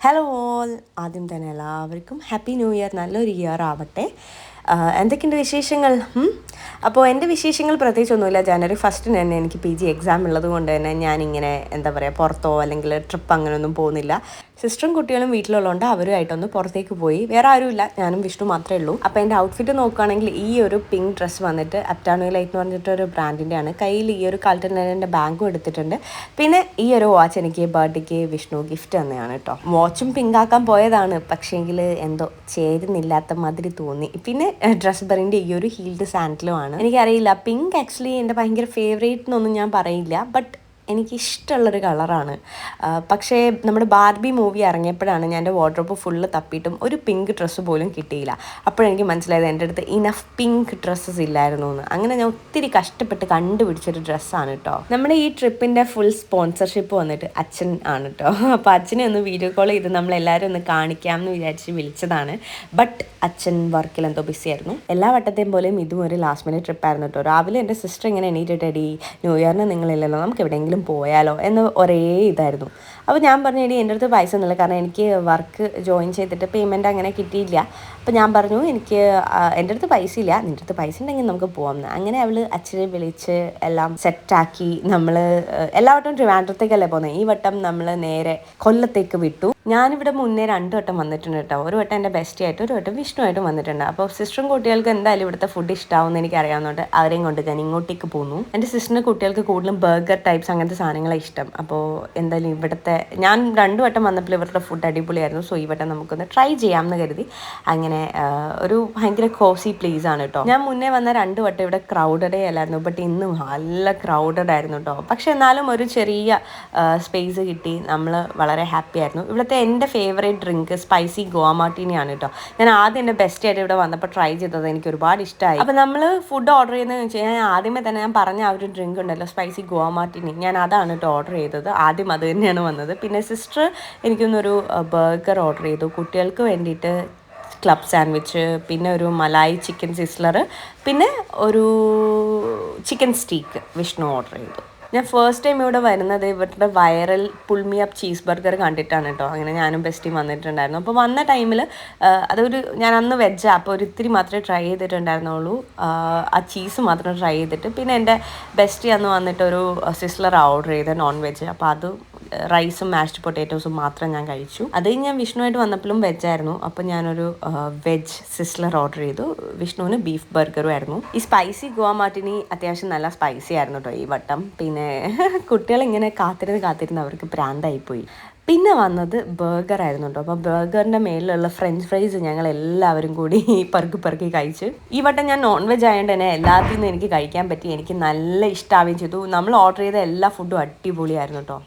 Hello all ആദ്യം തന്നെ എല്ലാവർക്കും ഹാപ്പി ന്യൂ ഇയർ നല്ലൊരു ഇയർ ആവട്ടെ. എന്തൊക്കെയുണ്ട് വിശേഷങ്ങൾ? അപ്പോൾ എന്റെ വിശേഷങ്ങൾ പ്രത്യേകിച്ചൊന്നുമില്ല. ജനുവരി ഫസ്റ്റിന് തന്നെ എനിക്ക് പി ജി എക്സാം ഉള്ളത് കൊണ്ട് തന്നെ ഞാനിങ്ങനെ എന്താ പറയുക പുറത്തോ അല്ലെങ്കിൽ ട്രിപ്പ് അങ്ങനെയൊന്നും പോകുന്നില്ല. സിസ്റ്ററും കുട്ടികളും വീട്ടിലുള്ളതുകൊണ്ട് അവരുമായിട്ടൊന്ന് പുറത്തേക്ക് പോയി. വേറെ ആരുമില്ല. ഞാനും വിഷ്ണു മാത്രമേ ഉള്ളൂ. അപ്പോൾ എന്റെ ഔട്ട്ഫിറ്റ് നോക്കുകയാണെങ്കിൽ ഈ ഒരു പിങ്ക് ഡ്രസ്സ് വന്നിട്ട് അപ്റ്റാണോ ലൈറ്റ് എന്ന് പറഞ്ഞിട്ട് ഒരു ബ്രാൻഡിന്റെ ആണ്. കയ്യിൽ ഈ ഒരു കളറ്റിന്റെ എന്റെ ബാങ്കും എടുത്തിട്ടുണ്ട്. പിന്നെ ഈ ഒരു വാച്ച് എനിക്ക് ബർത്ത്ഡേക്ക് വിഷ്ണു ഗിഫ്റ്റ് തന്നെയാണ് കേട്ടോ വാച്ചും പിങ്കാക്കാൻ പോയതാണ്. പക്ഷേങ്കിൽ എന്തോ ചേരുന്നില്ലാത്ത മാതിരി തോന്നി. പിന്നെ ഡ്രസ് ബറിന്റെ ഈ ഒരു ഹീൽഡ് സാൻഡിലുമാണ് എനിക്കറിയില്ല പിങ്ക് ആക്ച്വലി എന്റെ ഭയങ്കര ഫേവറേറ്റ് എന്നൊന്നും ഞാൻ പറയില്ല ബട്ട് എനിക്ക് ഇഷ്ടമുള്ളൊരു കളറാണ് പക്ഷേ നമ്മുടെ ബാർബി മൂവി ഇറങ്ങിയപ്പോഴാണ് ഞാൻ എന്റെ വാർഡ്രോപ്പ് ഫുള്ള് തപ്പിയിട്ടും ഒരു പിങ്ക് ഡ്രസ്സ് പോലും കിട്ടിയില്ല. അപ്പോഴെനിക്ക് മനസ്സിലായത് എന്റെ അടുത്ത് ഇനഫ് പിങ്ക് ഡ്രസ്സസ് ഇല്ലായിരുന്നു എന്ന്. അങ്ങനെ ഞാൻ ഒത്തിരി കഷ്ടപ്പെട്ട് കണ്ടുപിടിച്ചൊരു ഡ്രസ്സാണ് കേട്ടോ നമ്മുടെ ഈ ട്രിപ്പിന്റെ ഫുൾ സ്പോൺസർഷിപ്പ് വന്നിട്ട് അച്ഛൻ ആണ് കേട്ടോ അപ്പോൾ അച്ഛനെ ഒന്ന് വീഡിയോ കോൾ ചെയ്ത് നമ്മളെല്ലാവരും ഒന്ന് കാണിക്കാം എന്ന് വിചാരിച്ച് വിളിച്ചതാണ്. ബട്ട് അച്ഛൻ വർക്കിൽ എന്തോ ബിസി ആയിരുന്നു. എല്ലാ വട്ടത്തെയും പോലെയും ഇതും ഒരു ലാസ്റ്റ് മിനിറ്റ് ട്രിപ്പായിരുന്നു കേട്ടോ രാവിലെ എന്റെ സിസ്റ്റർ ഇങ്ങനെ എണീറ്റിട്ടടി ന്യൂ ഇയറിന് നിങ്ങളില്ലല്ലോ. നമുക്ക് എവിടെയെങ്കിലും പോയാലോ എന്ന് ഒരേ ഇതായിരുന്നു. അപ്പോൾ ഞാൻ പറഞ്ഞു എടി എന്റെ അടുത്ത് പൈസ ഒന്നുമില്ല. കാരണം എനിക്ക് വർക്ക് ജോയിൻ ചെയ്തിട്ട് പേയ്മെന്റ് അങ്ങനെ കിട്ടിയില്ല. അപ്പോൾ ഞാൻ പറഞ്ഞു എനിക്ക് എന്റെ അടുത്ത് പൈസ ഇല്ല. നിന്റെ അടുത്ത് പൈസ ഉണ്ടെങ്കിൽ നമുക്ക് പോകാം അങ്ങനെ അവൾ അച്ഛനെ വിളിച്ച് എല്ലാം സെറ്റാക്കി നമ്മൾ എല്ലാ വട്ടവും ട്രിവാൻഡ്രത്തേക്കല്ലേ പോകുന്നത് ഈ വട്ടം നമ്മൾ നേരെ കൊല്ലത്തേക്ക് വിട്ടു. ഞാനിവിടെ മുന്നേ രണ്ട് വട്ടം വന്നിട്ടുണ്ട് കേട്ടോ. ഒരു വട്ടം എന്റെ ബെസ്റ്റി ആയിട്ട് ഒരു വട്ടം വിഷ്ണു ആയിട്ടും വന്നിട്ടുണ്ട്. അപ്പോൾ സിസ്റ്ററും കുട്ടികൾക്ക് എന്തായാലും ഇവിടുത്തെ ഫുഡ് ഇഷ്ടമാവുമെന്ന് എനിക്ക് അറിയാവുന്നതുകൊണ്ട് അവരെയും കൊണ്ട് ഞാൻ ഇങ്ങോട്ടേക്ക് പോന്നു. എന്റെ സിസ്റ്ററിന്റെ കുട്ടികൾക്ക് കൂടുതലും ബർഗർ ടൈപ്സ് അങ്ങനത്തെ സാധനങ്ങളാണ് ഇഷ്ടം. അപ്പോൾ എന്തായാലും ഇവിടുത്തെ ഞാൻ രണ്ടു വട്ടം വന്നപ്പോൾ ഇവരുടെ ഫുഡ് അടിപൊളിയായിരുന്നു. സോ ഈ വട്ടം നമുക്കൊന്ന് ട്രൈ ചെയ്യാമെന്ന് കരുതി. അങ്ങനെ ഒരു ഭയങ്കര കോസി പ്ലേസ് ആണ് കേട്ടോ ഞാൻ മുന്നേ വന്ന രണ്ട് വട്ടം ഇവിടെ ക്രൗഡഡേ അല്ലായിരുന്നു. ബട്ട് ഇന്ന് നല്ല ക്രൗഡഡ് ആയിരുന്നു കേട്ടോ പക്ഷെ എന്നാലും ഒരു ചെറിയ സ്പേസ് കിട്ടി. നമ്മൾ വളരെ ഹാപ്പി ആയിരുന്നു. ഇവിടുത്തെ എന്റെ ഫേവറേറ്റ് ഡ്രിങ്ക് സ്പൈസി ഗോമാർട്ടിനിയാണ് കേട്ടോ ഞാൻ ആദ്യം എന്റെ ബെസ്റ്റ് ആയിട്ട് ഇവിടെ വന്നപ്പോൾ ട്രൈ ചെയ്തത് എനിക്ക് ഒരുപാട് ഇഷ്ടമായി അപ്പോൾ നമ്മൾ ഫുഡ് ഓർഡർ ചെയ്യുന്നതെന്ന് വെച്ച് കഴിഞ്ഞാൽ ആദ്യമേ തന്നെ ഞാൻ പറഞ്ഞ ആ ഒരു ഡ്രിങ്ക് ഉണ്ടല്ലോ സ്പൈസി ഗോമാർട്ടിനി ഞാൻ അതാണ് കേട്ടോ ഓർഡർ ചെയ്തത്. ആദ്യം അത് തന്നെയാണ് വന്നത്. പിന്നെ സിസ്റ്റർ എനിക്കൊന്നൊരു ബർഗർ ഓർഡർ ചെയ്തു. കുട്ടികൾക്ക് വേണ്ടിയിട്ട് ക്ലബ് സാൻഡ്വിച്ച് പിന്നെ ഒരു മലായി ചിക്കൻ സിസ്ലർ പിന്നെ ഒരു ചിക്കൻ സ്റ്റീക്ക് വിഷ്ണു ഓർഡർ ചെയ്തു. ഞാൻ ഫസ്റ്റ് ടൈം ഇവിടെ വരുന്നത് ഇവരുടെ viral pull me up cheese burger കണ്ടിട്ടാണ് കേട്ടോ. അങ്ങനെ ഞാനും ബെസ്റ്റിയും വന്നിട്ടുണ്ടായിരുന്നു. അപ്പോൾ വന്ന ടൈമിൽ അതൊരു ഞാൻ അന്ന് വെജ് അപ്പോൾ ഒരു ഇത്തിരി മാത്രമേ ട്രൈ ചെയ്തിട്ടുണ്ടായിരുന്നുള്ളൂ. ആ, ആ ചീസ് മാത്രം ട്രൈ ചെയ്തിട്ട്. പിന്നെ എന്റെ ബെസ്റ്റി അന്ന് വന്നിട്ട് ഒരു സിസ്ലർ ഓർഡർ ചെയ്ത നോൺ വെജ് അപ്പോൾ അത് റൈസും മാഷ്ഡ് പൊട്ടാറ്റോസും മാത്രം ഞാൻ കഴിച്ചു. അത് ഞാൻ വിഷ്ണുവായിട്ട് വന്നപ്പോഴും വെജായിരുന്നു. അപ്പോൾ ഞാനൊരു വെജ് സിസ്ലർ ഓർഡർ ചെയ്തു. വിഷ്ണുവിന് ബീഫ് ബർഗറും ആയിരുന്നു. ഈ സ്പൈസി ഗോവ മാർട്ടിനി അത്യാവശ്യം നല്ല സ്പൈസി ആയിരുന്നു കേട്ടോ ഈ വട്ടം. പിന്നെ കുട്ടികൾ ഇങ്ങനെ കാത്തിരുന്ന് കാത്തിരുന്ന് അവർക്ക് പ്രാന്തായിപ്പോയി പിന്നെ വന്നത് ബർഗർ ആയിരുന്നു കേട്ടോ അപ്പോൾ ബർഗറിന്റെ മേലിലുള്ള ഫ്രഞ്ച് ഫ്രൈസ് ഞങ്ങൾ എല്ലാവരും കൂടി പെറുക്കി പെറുക്കി കഴിച്ചു. ഈ വട്ടം ഞാൻ നോൺ വെജ് ആയതുകൊണ്ട് തന്നെ എല്ലാത്തിൽ നിന്നും എനിക്ക് കഴിക്കാൻ പറ്റി. എനിക്ക് നല്ല ഇഷ്ടമാവുകയും ചെയ്തു. നമ്മൾ ഓർഡർ ചെയ്ത എല്ലാ ഫുഡും അടിപൊളിയായിരുന്നു കേട്ടോ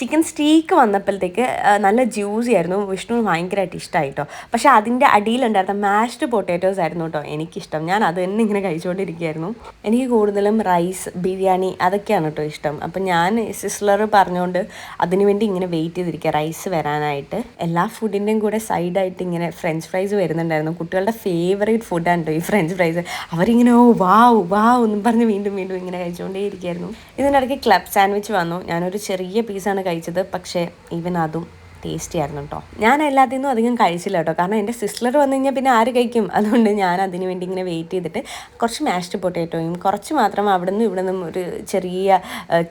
ചിക്കൻ സ്റ്റീക്ക് വന്നപ്പോഴത്തേക്ക് നല്ല ജ്യൂസി ആയിരുന്നു. വിഷ്ണു ഭയങ്കരമായിട്ട് ഇഷ്ടമായി കേട്ടോ പക്ഷേ അതിന്റെ അടിയിലുണ്ടായിരുന്ന മാഷ്ഡ് പൊട്ടാറ്റോസ് ആയിരുന്നു കേട്ടോ എനിക്കിഷ്ടം. ഞാൻ അത് തന്നെ ഇങ്ങനെ കഴിച്ചുകൊണ്ടിരിക്കുകയായിരുന്നു. എനിക്ക് കൂടുതലും റൈസ് ബിരിയാണി അതൊക്കെയാണ് കേട്ടോ ഇഷ്ടം. അപ്പം ഞാൻ സിസ്ലർ പറഞ്ഞുകൊണ്ട് അതിനുവേണ്ടി ഇങ്ങനെ വെയിറ്റ് ചെയ്തിരിക്കുക റൈസ് വരാനായിട്ട് എല്ലാ ഫുഡിന്റെയും കൂടെ സൈഡായിട്ട് ഇങ്ങനെ ഫ്രഞ്ച് ഫ്രൈസ് വരുന്നുണ്ടായിരുന്നു. കുട്ടികളുടെ ഫേവറേറ്റ് ഫുഡാണ് കേട്ടോ ഈ ഫ്രഞ്ച് ഫ്രൈസ് അവരിങ്ങനെ ഓ വാവ് വാവ് എന്നും പറഞ്ഞ് വീണ്ടും വീണ്ടും ഇങ്ങനെ കഴിച്ചുകൊണ്ടേ ഇരിക്കുകയായിരുന്നു ഇതിനിടയ്ക്ക് ക്ലബ് സാൻഡ്വിച്ച് വന്നു. ഞാനൊരു ചെറിയ പീസാണ് കഴിച്ചത്. പക്ഷേ ഈവൻ അതും ടേസ്റ്റി ആയിരുന്നു കേട്ടോ ഞാൻ എല്ലാത്തിൽ നിന്നും അധികം കഴിച്ചില്ല കേട്ടോ കാരണം എന്റെ സിസ്റ്റർ വന്നു കഴിഞ്ഞാൽ പിന്നെ ആര് കഴിക്കും? അതുകൊണ്ട് ഞാൻ അതിന് വേണ്ടി ഇങ്ങനെ വെയിറ്റ് ചെയ്തിട്ട് കുറച്ച് മാഷ്ഡ് പൊട്ടേറ്റോയും കുറച്ച് മാത്രം അവിടെ നിന്നും ഇവിടെ നിന്നും ഒരു ചെറിയ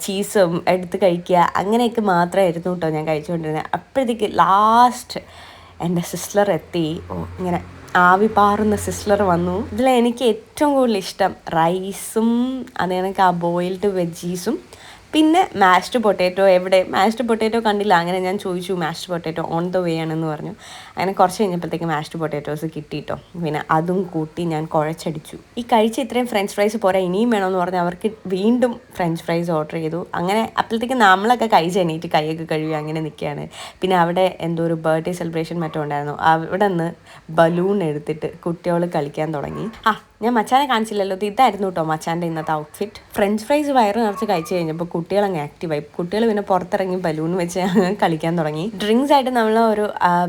ചീസും എടുത്ത് കഴിക്കുക അങ്ങനെയൊക്കെ മാത്രമായിരുന്നു കേട്ടോ ഞാൻ കഴിച്ചുകൊണ്ടിരുന്നത്. അപ്പോഴത്തേക്ക് ലാസ്റ്റ് എന്റെ സിസ്റ്റർ എത്തി. ഓ ഇങ്ങനെ ആവി പാറുന്ന സിസ്റ്റർ വന്നു. ഇതിൽ എനിക്ക് ഏറ്റവും കൂടുതൽ ഇഷ്ടം റൈസും അതേ കണക്ക് ആ ബോയിൽഡ് വെജീസും പിന്നെ മാഷ്ഡ് പൊട്ടാറ്റോ എവിടെ? മാഷ്ഡ് പൊട്ടാറ്റോ കണ്ടില്ല. അങ്ങനെ ഞാൻ ചോദിച്ചു mashed potato on the way ആണെന്ന് പറഞ്ഞു. അങ്ങനെ കുറച്ച് കഴിഞ്ഞപ്പോഴത്തേക്ക് മാഷ്ഡ് പൊട്ടാറ്റോസ് കിട്ടിയിട്ടോ പിന്നെ അതും കൂട്ടി ഞാൻ കുഴച്ചടിച്ചു. ഈ കഴിച്ച ഇത്രയും ഫ്രഞ്ച് ഫ്രൈസ് പോരാ ഇനിയും വേണമെന്ന് പറഞ്ഞ് അവർക്ക് വീണ്ടും ഫ്രഞ്ച് ഫ്രൈസ് ഓർഡർ ചെയ്തു. അങ്ങനെ അപ്പോഴത്തേക്ക് നമ്മളൊക്കെ കഴിച്ച് എണീറ്റ് കൈയൊക്കെ കഴുകി അങ്ങനെ നിൽക്കുകയാണ്. പിന്നെ അവിടെ എന്തോ ഒരു ബർത്ത്ഡേ സെലിബ്രേഷൻ മറ്റോ ഉണ്ടായിരുന്നു. അവിടെ നിന്ന് ബലൂൺ എടുത്തിട്ട് കുട്ടികൾ കളിക്കാൻ തുടങ്ങി. ആ ഞാൻ മച്ചാനെ കാണിച്ചില്ലല്ലോ. ഇത് ഇതായിരുന്നു കേട്ടോ മച്ചാന്റെ ഇന്നത്തെ ഔട്ട്ഫിറ്റ് ഫ്രഞ്ച് ഫ്രൈസ് വയറ് നിറച്ച് കഴിച്ച് കഴിഞ്ഞപ്പോൾ കുട്ടികൾ അങ്ങ് ആക്റ്റീവായി കുട്ടികൾ പിന്നെ പുറത്തിറങ്ങി ബലൂൺ വെച്ച് കളിക്കാൻ തുടങ്ങി. ഡ്രിങ്ക്സ് ആയിട്ട് നമ്മൾ ഒരു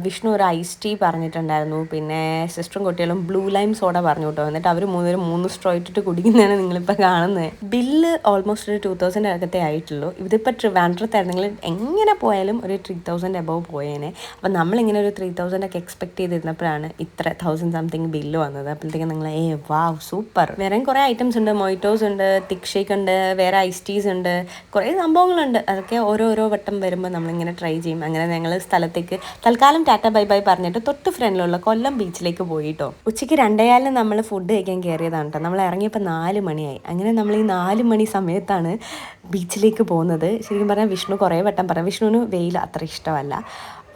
വിഷ്ണു ഒരു ഐസ് ടീ പറഞ്ഞിട്ടുണ്ടായിരുന്നു. പിന്നെ സിസ്റ്ററും കുട്ടികളും ബ്ലൂ ലൈം സോഡ പറഞ്ഞു കേട്ടോ എന്നിട്ട് അവർ മൂന്നുപേരും മൂന്ന് സ്ട്രോ ഇട്ടിട്ട് കുടിക്കുന്നതാണ് നിങ്ങളിപ്പോൾ കാണുന്നത് ബില്ല് ഓൾമോസ്റ്റ് ഒരു ടു തൗസൻഡ് അകത്തെ ആയിട്ടുള്ളൂ. ഇതിപ്പോൾ ട്രിവാൻഡ്രത്തായിരുന്നെങ്കിൽ എങ്ങനെ പോയാലും ഒരു ത്രീ തൗസൻഡ് എബവ് പോയേനെ. അപ്പം നമ്മളിങ്ങനെ ഒരു ത്രീ തൗസൻഡ് ഒക്കെ എക്സ്പെക്ട് ചെയ്തിരുന്നപ്പോഴാണ് ഇത്ര തൗസൻഡ് സംതിങ് ബില്ല് വന്നത്. അപ്പോഴത്തേക്കും നിങ്ങൾ ഏ വാവ് സൂപ്പർ വേറെ കുറേ ഐറ്റംസ് ഉണ്ട്. മൊയ്റ്റോസ് ഉണ്ട് തിക് ഷേക്ക് ഉണ്ട് വേറെ ഐസ് ടീസ് ഉണ്ട്. കുറേ സംഭവങ്ങളുണ്ട്. അതൊക്കെ ഓരോരോ വട്ടം വരുമ്പോൾ നമ്മളിങ്ങനെ ട്രൈ ചെയ്യും. അങ്ങനെ ഞങ്ങൾ സ്ഥലത്തേക്ക് തൽക്കാലം ടാറ്റ ബൈ ബൈ പറഞ്ഞിട്ട് തൊട്ട് ഫ്രണ്ടിലുള്ള കൊല്ലം ബീച്ചിലേക്ക് പോയിട്ടോ. ഉച്ചയ്ക്ക് രണ്ടേകാലിന് നമ്മൾ ഫുഡ് കഴിക്കാൻ കയറിയതാണ് കേട്ടോ നമ്മൾ ഇറങ്ങിയപ്പോൾ നാല് മണിയായി. അങ്ങനെ നമ്മൾ ഈ നാല് മണി സമയത്താണ് ബീച്ചിലേക്ക് പോകുന്നത്. ശരിക്കും പറഞ്ഞാൽ വിഷ്ണു കുറേ വട്ടം പറയാം വിഷ്ണുവിന് വെയിൽ അത്ര ഇഷ്ടമല്ല.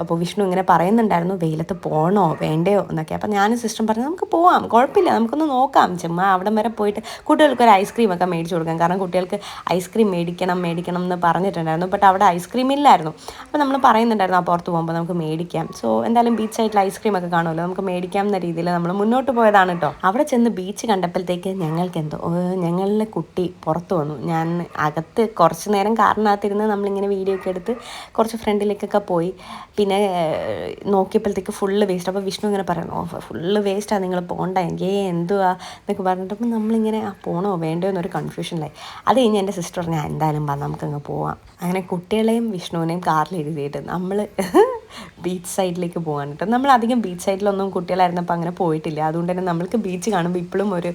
അപ്പോൾ വിഷ്ണു ഇങ്ങനെ പറയുന്നുണ്ടായിരുന്നു വെയിലത്ത് പോകണോ വേണ്ടയോ? എന്നൊക്കെ. അപ്പോൾ ഞാനും സിസ്റ്റം പറഞ്ഞു നമുക്ക് പോവാം കുഴപ്പമില്ല നമുക്കൊന്ന് നോക്കാം. ചുമ്മാ അവിടെ വരെ പോയിട്ട് കുട്ടികൾക്ക് ഒരു ഐസ്ക്രീം ഒക്കെ മേടിച്ചു കൊടുക്കാം. കാരണം കുട്ടികൾക്ക് ഐസ്ക്രീം മേടിക്കണം മേടിക്കണം എന്ന് പറഞ്ഞിട്ടുണ്ടായിരുന്നു. ബട്ട് അവിടെ ഐസ്ക്രീം ഇല്ലായിരുന്നു. അപ്പോൾ നമ്മൾ പറയുന്നുണ്ടായിരുന്നു ആ പുറത്ത് പോകുമ്പോൾ നമുക്ക് മേടിക്കാം. സോ എന്തായാലും ബീച്ച് സൈഡിൽ ഐസ്ക്രീം ഒക്കെ കാണുമല്ലോ. നമുക്ക് മേടിക്കാം എന്ന രീതിയിൽ നമ്മൾ മുന്നോട്ട് പോയതാണ് കേട്ടോ അവിടെ ചെന്ന് ബീച്ച് കണ്ടപ്പോഴത്തേക്ക് ഞങ്ങൾക്ക് എന്തോ ഞങ്ങളുടെ കുട്ടി പുറത്ത് വന്നു. ഞാൻ അകത്ത് കുറച്ച് നേരം കാറിനകത്തിരുന്ന് നമ്മളിങ്ങനെ വീഡിയോ ഒക്കെ എടുത്ത് കുറച്ച് ഫ്രണ്ടിലേക്കൊക്കെ പോയി. പിന്നെ നോക്കിയപ്പോഴത്തേക്ക് ഫുള്ള് വേസ്റ്റ് അപ്പോൾ വിഷ്ണു ഇങ്ങനെ പറയണോ ഫുള്ള് വേസ്റ്റാണ് നിങ്ങൾ പോകണ്ട എങ്കിൽ എന്തുവാ? എന്നൊക്കെ പറഞ്ഞിട്ടപ്പോൾ നമ്മളിങ്ങനെ ആ പോകണോ വേണ്ടോ എന്നൊരു കൺഫ്യൂഷനിലായി അത് കഴിഞ്ഞ് എന്റെ സിസ്റ്റർ പറഞ്ഞു എന്തായാലും വാ നമുക്കങ്ങ് പോവാം. അങ്ങനെ കുട്ടികളെയും വിഷ്ണുവിനെയും കാറിൽ എഴുതിയിട്ട് നമ്മൾ ബീച്ച് സൈഡിലേക്ക് പോകാൻ കേട്ടോ നമ്മൾ അധികം ബീച്ച് സൈഡിലൊന്നും കുട്ടികളായിരുന്നപ്പോൾ അങ്ങനെ പോയിട്ടില്ല. അതുകൊണ്ട് തന്നെ നമ്മൾക്ക് ബീച്ച് കാണുമ്പോൾ ഇപ്പോഴും ഒരു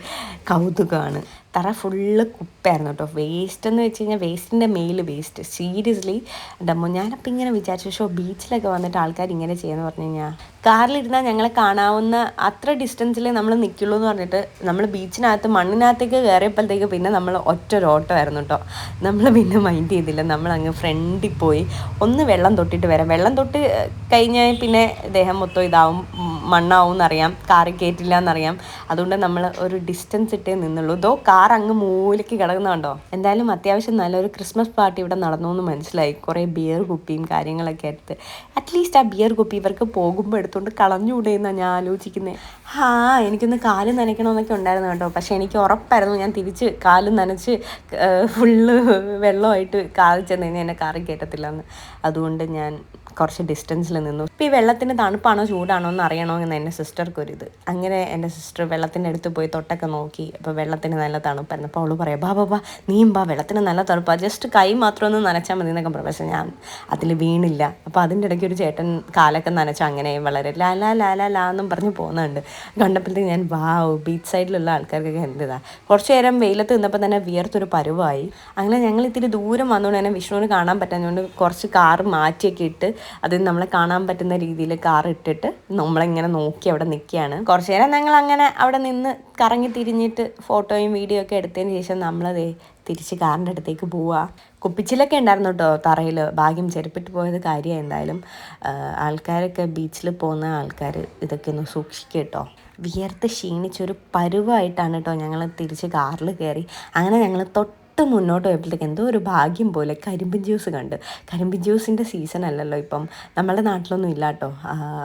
കൗതുകമാണ് തറ ഫുള്ള് കുപ്പായിരുന്നു കേട്ടോ. വേസ്റ്റ് എന്ന് വെച്ച് കഴിഞ്ഞാൽ വേസ്റ്റിന്റെ മെയിൽ വേസ്റ്റ് സീരിയസ്ലി ഡമ്മോ ഞാനപ്പോൾ ഇങ്ങനെ വിചാരിച്ചു. ഷോ ബീച്ചിലൊക്കെ വന്നിട്ട് ആൾക്കാർ ഇങ്ങനെ ചെയ്യുമെന്ന് പറഞ്ഞു കഴിഞ്ഞാൽ കാറിലിരുന്നാൽ ഞങ്ങളെ കാണാവുന്ന അത്ര ഡിസ്റ്റൻസിൽ നമ്മൾ നിൽക്കുള്ളൂ എന്ന് പറഞ്ഞിട്ട് നമ്മൾ ബീച്ചിനകത്ത് മണ്ണിനകത്തേക്ക് കയറിയപ്പോഴത്തേക്ക് പിന്നെ നമ്മൾ ഒറ്റ ഓട്ടോ ആയിരുന്നു കേട്ടോ. നമ്മൾ പിന്നെ മൈൻഡ് ചെയ്തില്ല. നമ്മൾ അങ്ങ് ഫ്രണ്ടിൽ പോയി. ഒന്ന് വെള്ളം തൊട്ടിട്ട് വരാം. വെള്ളം തൊട്ട് കഴിഞ്ഞാൽ പിന്നെ ദേഹം മൊത്തം ഇതാവും. മണ്ണാവും എന്നറിയാം കാറിൽ കയറ്റില്ല എന്നറിയാം അതുകൊണ്ട് നമ്മൾ ഒരു ഡിസ്റ്റൻസ് ഇട്ടേ നിന്നുള്ളൂ. ഇതോ കാർ അങ്ങ് മൂലയ്ക്ക് കിടക്കുന്നുണ്ടോ എന്തായാലും അത്യാവശ്യം നല്ലൊരു ക്രിസ്മസ് പാർട്ടി ഇവിടെ നടന്നു എന്ന് മനസ്സിലായി. കുറേ ബിയർ കുപ്പിയും കാര്യങ്ങളൊക്കെ എടുത്ത്. അറ്റ്ലീസ്റ്റ് ആ ബിയർ കുപ്പി ഇവർക്ക് പോകുമ്പോൾ എടുത്തുകൊണ്ട് കളഞ്ഞുകൂടെ എന്നാണ് ഞാൻ ആലോചിക്കുന്നത് ആ എനിക്കൊന്ന് കാൽ നനയ്ക്കണമെന്നൊക്കെ ഉണ്ടായിരുന്നു കേട്ടോ. പക്ഷേ എനിക്ക് ഉറപ്പായിരുന്നു ഞാൻ തിരിച്ച് കാൽ നനച്ച് ഫുള്ള് വെള്ളമായിട്ട് കാറിൽ ചെന്ന് കഴിഞ്ഞാൽ എന്നെ കാറിൽ കയറ്റത്തില്ല എന്ന് അതുകൊണ്ട് ഞാൻ കുറച്ച് ഡിസ്റ്റൻസിൽ നിന്നു. ഇപ്പോൾ ഈ വെള്ളത്തിന് തണുപ്പാണോ ചൂടാണോ എന്ന് അറിയണോ എന്ന് എന്റെ സിസ്റ്റർക്കൊരിത് അങ്ങനെ എന്റെ സിസ്റ്റർ വെള്ളത്തിന്റെ അടുത്ത് പോയി തൊട്ടൊക്കെ നോക്കി. അപ്പോൾ വെള്ളത്തിന് നല്ല തണുപ്പായിരുന്നു. അപ്പോൾ അവൾ പറയാം ബാ ബാ നീയും ബാ വെള്ളത്തിന് നല്ല തണുപ്പാണ് ജസ്റ്റ് കൈ മാത്രം ഒന്ന് നനച്ചാൽ മതി എന്നൊക്കെ പറഞ്ഞു. പക്ഷേ ഞാൻ അതിൽ വീണില്ല. അപ്പോൾ അതിന്റെ ഇടയ്ക്ക് ഒരു ചേട്ടൻ കാലൊക്കെ നനച്ചു അങ്ങനെ വളരെ ലാലാ ലാലാ ലാ എന്നും പറഞ്ഞ് പോകുന്നുണ്ട് കണ്ടപ്പോഴത്തേക്ക് ഞാൻ വാവ് ബീച്ച് സൈഡിലുള്ള ആൾക്കാർക്കൊക്കെ എന്തിതാ? കുറച്ച് നേരം വെയിലത്ത് നിന്നപ്പോൾ തന്നെ വിയർത്തൊരു പരുവായി. അങ്ങനെ ഞങ്ങൾ ഇത്തിരി ദൂരം വന്നുകൊണ്ട് തന്നെ വിഷ്ണുവിന് കാണാൻ പറ്റാഞ്ഞുകൊണ്ട് കുറച്ച് കാർ മാറ്റിയൊക്കെ ഇട്ട് അത് നമ്മളെ കാണാൻ പറ്റുന്ന രീതിയിൽ കാർ ഇട്ടിട്ട് നമ്മളിങ്ങനെ നോക്കി അവിടെ നിൽക്കുകയാണ്. കുറച്ച് നേരം ഞങ്ങൾ അങ്ങനെ അവിടെ നിന്ന് കറങ്ങി തിരിഞ്ഞിട്ട് ഫോട്ടോയും വീഡിയോ ഒക്കെ എടുത്തതിന് ശേഷം നമ്മളതേ തിരിച്ച് കാറിന്റെ അടുത്തേക്ക് പോവുക. കുപ്പിച്ചിലൊക്കെ ഉണ്ടായിരുന്നു കേട്ടോ തറയിൽ ഭാഗ്യം ചെരുപ്പിട്ട് പോയത് കാര്യം എന്തായാലും. ആൾക്കാരൊക്കെ ബീച്ചിൽ പോകുന്ന ആൾക്കാർ ഇതൊക്കെ ഒന്ന് സൂക്ഷിക്കുക കേട്ടോ വിയർത്ത് ക്ഷീണിച്ചൊരു പരുവായിട്ടാണ് കേട്ടോ ഞങ്ങൾ തിരിച്ച് കാറിൽ കയറി അങ്ങനെ ഞങ്ങൾ തൊട്ട് മുന്നോട്ട് പോയപ്പോഴത്തേക്ക് എന്തോ ഒരു ഭാഗ്യം പോലെ കരിമ്പിൻ ജ്യൂസ് കണ്ട്. കരിമ്പിൻ ജ്യൂസിന്റെ സീസൺ അല്ലല്ലോ ഇപ്പം. നമ്മുടെ നാട്ടിലൊന്നും ഇല്ല കേട്ടോ.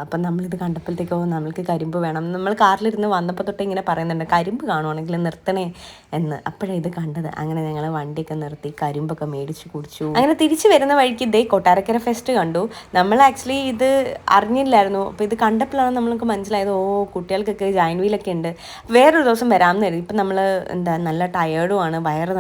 അപ്പം നമ്മളിത് കണ്ടപ്പോഴത്തേക്കോ നമ്മൾക്ക് കരിമ്പ് വേണം. നമ്മൾ കാറിലിരുന്ന് വന്നപ്പോൾ തൊട്ട് ഇങ്ങനെ പറയുന്നുണ്ട് കരിമ്പ് കാണുവാണെങ്കിൽ നിർത്തണേ എന്ന്. അപ്പോഴേ ഇത് കണ്ടത്. അങ്ങനെ ഞങ്ങൾ വണ്ടിയൊക്കെ നിർത്തി കരിമ്പൊക്കെ മേടിച്ച് കുടിച്ചു. അങ്ങനെ തിരിച്ച് വരുന്ന വഴിക്ക് ഇതേ കൊട്ടാരക്കര ഫെസ്റ്റ് കണ്ടു. നമ്മൾ ആക്ച്വലി ഇത് അറിഞ്ഞില്ലായിരുന്നു. അപ്പോൾ ഇത് കണ്ടപ്പോഴാണ് നമ്മൾക്ക് മനസ്സിലായത് ഓ കുട്ടികൾക്കൊക്കെ ജോയിൻ വീലൊക്കെ ഉണ്ട്. വേറൊരു ദിവസം വരാമെന്ന് കരുതി. ഇപ്പം നമ്മൾ എന്താ നല്ല ടയേർഡുമാണ് വയറ്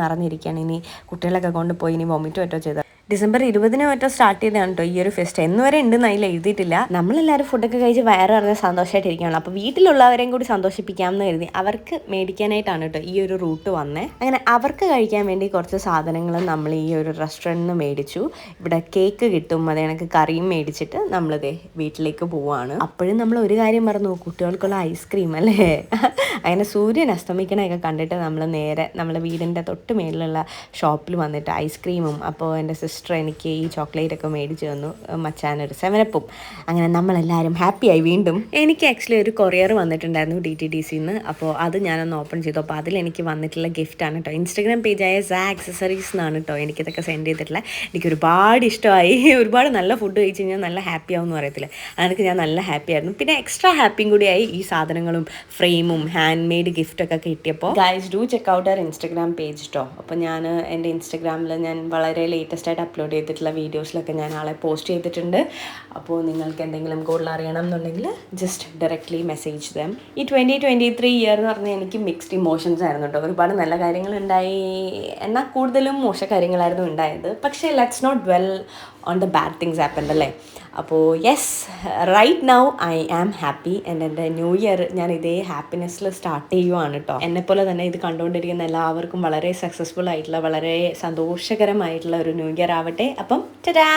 നിറഞ്ഞിരിക്കുകയാണ് ഇനി കുട്ടികളൊക്കെ കൊണ്ടുപോയി ഇനി വോമിറ്റോ ഏറ്റോ ചെയ്ത ഡിസംബർ ഇരുപതിന് മറ്റോ സ്റ്റാർട്ട് ചെയ്തതാണ് കേട്ടോ ഈ ഒരു ഫെസ്റ്റ് എന്ന് വരെ ഉണ്ടെന്ന് അതിൽ എഴുതിയിട്ടില്ല. നമ്മളെല്ലാവരും ഫുഡൊക്കെ കഴിച്ച് വയറ് സന്തോഷമായിട്ട് ഇരിക്കുകയാണ് അപ്പോൾ വീട്ടിലുള്ളവരെയും കൂടി സന്തോഷിപ്പിക്കാമെന്ന് കരുതി അവർക്ക് മേടിക്കാനായിട്ടാണ് കേട്ടോ ഈ ഒരു റൂട്ട് വന്നേ. അങ്ങനെ അവർക്ക് കഴിക്കാൻ വേണ്ടി കുറച്ച് സാധനങ്ങൾ നമ്മൾ ഈ ഒരു റെസ്റ്റോറന്റിൽ നിന്ന് മേടിച്ചു. ഇവിടെ കേക്ക് കിട്ടും. അത് കണക്ക് കറിയും മേടിച്ചിട്ട് നമ്മളിതേ വീട്ടിലേക്ക് പോവാണ്. അപ്പോഴും നമ്മൾ ഒരു കാര്യം മറന്നു. കുട്ടികൾക്കുള്ള ഐസ്ക്രീം അല്ലേ? അങ്ങനെ സൂര്യൻ അസ്തമിക്കണമൊക്കെ കണ്ടിട്ട് നമ്മൾ നേരെ നമ്മളെ വീടിന്റെ തൊട്ട് മേളിലുള്ള ഷോപ്പിൽ വന്നിട്ട് ഐസ്ക്രീമും അപ്പോൾ എന്റെ സിസ്റ്റർ സിസ്റ്റർ എനിക്ക് ഈ ചോക്ലേറ്റ് ഒക്കെ മേടിച്ച് തന്നു. മച്ചാനൊരു സെവനപ്പും അങ്ങനെ നമ്മളെല്ലാവരും ഹാപ്പിയായി വീണ്ടും. എനിക്ക് ആക്ച്വലി ഒരു കൊറിയർ വന്നിട്ടുണ്ടായിരുന്നു ഡി ടി ഡി സിന്ന് അപ്പോൾ അത് ഞാനൊന്ന് ഓപ്പൺ ചെയ്തു. അപ്പോൾ അതിൽ എനിക്ക് വന്നിട്ടുള്ള ഗിഫ്റ്റ് ആണ് കേട്ടോ ഇൻസ്റ്റഗ്രാം പേജായ സാ ആക്സസറീസ് എന്നാണ് കേട്ടോ എനിക്കിതൊക്കെ സെൻഡ് ചെയ്തിട്ടുള്ളത് എനിക്ക് ഒരുപാട് ഇഷ്ടമായി. ഒരുപാട് നല്ല ഫുഡ് കഴിച്ച് കഴിഞ്ഞാൽ നല്ല ഹാപ്പി ആവും എന്ന് പറയത്തില്ല. അതൊക്കെ ഞാൻ നല്ല ഹാപ്പി ആയിരുന്നു. പിന്നെ എക്സ്ട്രാ ഹാപ്പിയും കൂടിയായി ഈ സാധനങ്ങളും ഫ്രെയിമും ഹാൻഡ് മെയ്ഡ് ഗിഫ്റ്റൊക്കെ കിട്ടിയപ്പോൾ ഗൈസ് ഡു ചെക്ക് ഔട്ട് അവർ ഇൻസ്റ്റഗ്രാം പേജ് കേട്ടോ അപ്പോൾ ഞാൻ എന്റെ ഇൻസ്റ്റഗ്രാമിൽ ഞാൻ വളരെ ലേറ്റസ്റ്റ് ആയിട്ട് അപ്ലോഡ് ചെയ്തിട്ടുള്ള വീഡിയോസിലൊക്കെ ഞാൻ ആളെ പോസ്റ്റ് ചെയ്തിട്ടുണ്ട്. അപ്പോൾ നിങ്ങൾക്ക് എന്തെങ്കിലും കൂടുതൽ അറിയണം എന്നുണ്ടെങ്കിൽ ജസ്റ്റ് ഡയറക്റ്റ്ലി മെസ്സേജ് ദം ഈ ട്വന്റി ട്വന്റി ത്രീ ഇയർ എന്ന് പറഞ്ഞാൽ എനിക്ക് മിക്സ്ഡ് ഇമോഷൻസ് ആയിരുന്നു കേട്ടോ. ഒരുപാട് നല്ല കാര്യങ്ങളുണ്ടായി എന്നാൽ കൂടുതലും മോശ കാര്യങ്ങളായിരുന്നു ഉണ്ടായത്. പക്ഷേ let's not dwell on the bad things happen അല്ലേ? അപ്പോൾ yes right now I am happy and എന്റെ ന്യൂ ഇയർ ഞാൻ ഇതേ ഹാപ്പിനെസ്സിൽ സ്റ്റാർട്ട് ചെയ്യുവാണ് കേട്ടോ എന്നെപ്പോലെ തന്നെ ഇത് കണ്ടുകൊണ്ടിരിക്കുന്ന എല്ലാവർക്കും വളരെ സക്സസ്ഫുൾ ആയിട്ടുള്ള വളരെ സന്തോഷകരമായിട്ടുള്ള ഒരു ന്യൂ ഇയർ ആവട്ടെ. അപ്പം ടാ